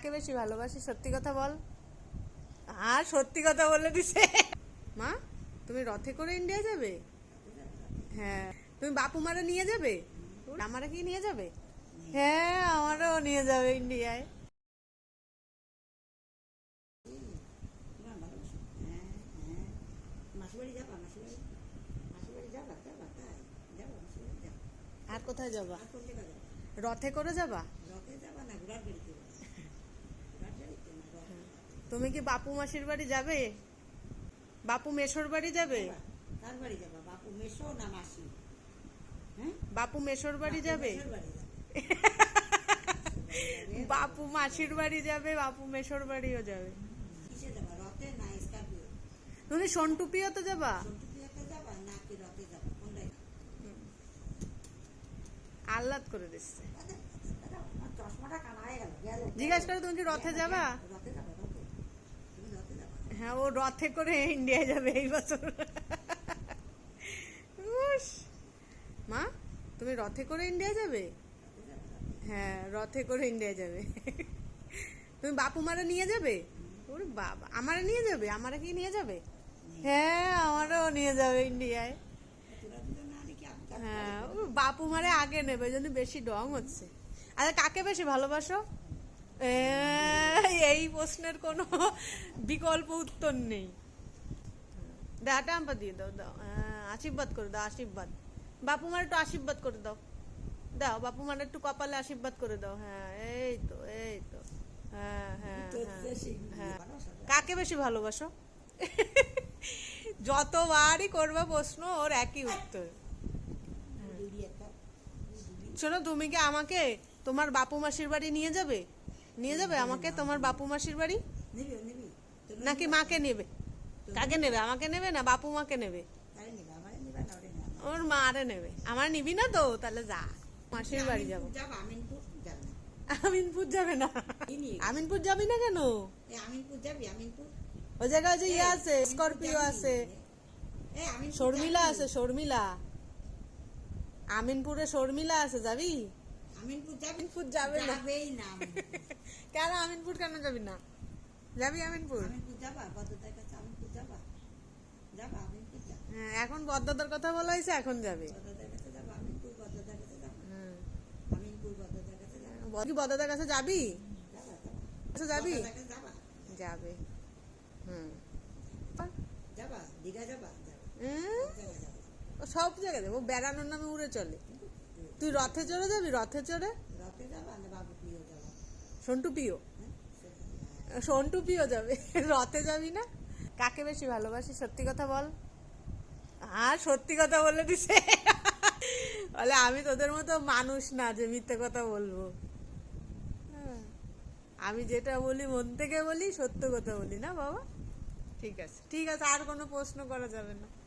কাকে বেশি ভালোবাসি? সত্যি কথা বল। আর সত্যি কথা বলে দিছে মা, তুমি রথে করে ইন্ডিয়া যাবে? হ্যাঁ। তুমি বাপু মারা নিয়ে যাবে? আমারা কি নিয়ে যাবে? হ্যাঁ আমারও নিয়ে যাবে ইন্ডিয়ায়। আর কোথায় যাবা? রথে করে যাবা? রথে যাবা না ঘোড়ার তুমি কি বাপু মাসির বাড়ি যাবে? বাপু মেশোর বাড়ি যাবে। কার বাড়ি যাবা? বাপু মেশো না মাসি? হ্যাঁ? বাপু মেশোর বাড়ি যাবে? বাপু মাসির বাড়ি যাবে বাপু মেশোর বাড়িও যাবে। তুমি সন্টুপিওতে তো যাবা আহ্লাদ করে দিচ্ছে। জিজ্ঞাসা করে তুমি কি রথে যাবা? রথে যাবা। হ্যাঁ ও রথে করে ইন্ডিয়া যাবে এই বছর। মা, তুমি রথে করে ইন্ডিয়া যাবে? হ্যাঁ রথে করে ইন্ডিয়া যাবে। তুমি বাপু মারা নিয়ে যাবে? ওরে বাবা, আমারা নিয়ে যাবে? আমারা কি নিয়ে যাবে? হ্যাঁ আমারও নিয়ে যাবে ইন্ডিয়ায়। হ্যাঁ বাপু মারে আগে নেবে জন্য বেশি ডং হচ্ছে। আচ্ছা কাকে বেশি ভালোবাসো? এই প্রশ্নের কোনো বিকল্প উত্তর নেই। দাটা আম্পা দিয়ে দাও দাও হ্যাঁ, আশীর্বাদ করে দাও আশীর্বাদ। বাপু মার একটু আশীর্বাদ করে দাও। দাও বাপু মার একটু কপালে আশীর্বাদ করে দাও। হ্যাঁ এই তো এই তো। হ্যাঁ হ্যাঁ হ্যাঁ হ্যাঁ। কাকে বেশি ভালোবাসো? যতবারই করবে প্রশ্ন ওর একই উত্তর। শোনো তুমি কি আমাকে তোমার বাপু মাসির বাড়ি নিয়ে যাবে? নিয়ে যাবে? আমাকে? তোমার বাপু মাসির বাড়ি? নিবি নিবি। নাকি মাকে নেবে? কাকে নেবে? আমাকে নেবে না বাপু মাকে নেবে? ওরে মা আরে নেবে। আমার নিবি না তো? তাহলে যা। মাসির বাড়ি যাব। আমিনপুর যাব না। আমিনপুর যাবে না? কেন? এ আমিনপুর যাবি আমিনপুর। ওই জায়গায় যে ইয়ে আছে স্করপিও আছে। শর্মিলা আছে শর্মিলা। আমিনপুরে শর্মিলা আছে যাবি? আমিনপুর আমিনপুর যাবে না। যাবেই না কেন আমিনপুর কেন যাবি না? যাবি আমিনপুর? আমিনপুর যাবা? কাছে আমিনপুর যাবা? যাবা আমিনপুর যাবা? হ্যাঁ এখন কথা বলা হয়েছে এখন যাবে। বদ্রতার কাছে যাবা আমিনপুর বদ্রতার কাছে যাবা? হুম। আমিনপুর বদ্রতার কাছে যাবা? কি কাছে যাবি? কাছে যাবা? যাবে? হুম। যাবা? দীঘা যাবা? ও সব জায়গায় যাব। বেড়ানোর নামে উড়ে চলে। তুই রথে চড়ে যাবি? রথে চড়ে? রথে যাবা না বাবু প্রিয় যাবা। সন্টু পিও হ্যাঁ সন্টু পিও যাবে। রথে যাবি না? কাকে বেশি ভালোবাসি সত্যি কথা বল। আর সত্যি কথা বলে দিছে। বলে আমি তোদের মতো মানুষ না যে মিথ্যে কথা বলব। হ্যাঁ। আমি যেটা বলি মন থেকে বলি সত্য কথা বলি না বাবা? ঠিক আছে। ঠিক আছে আর কোনো প্রশ্ন করা যাবে না।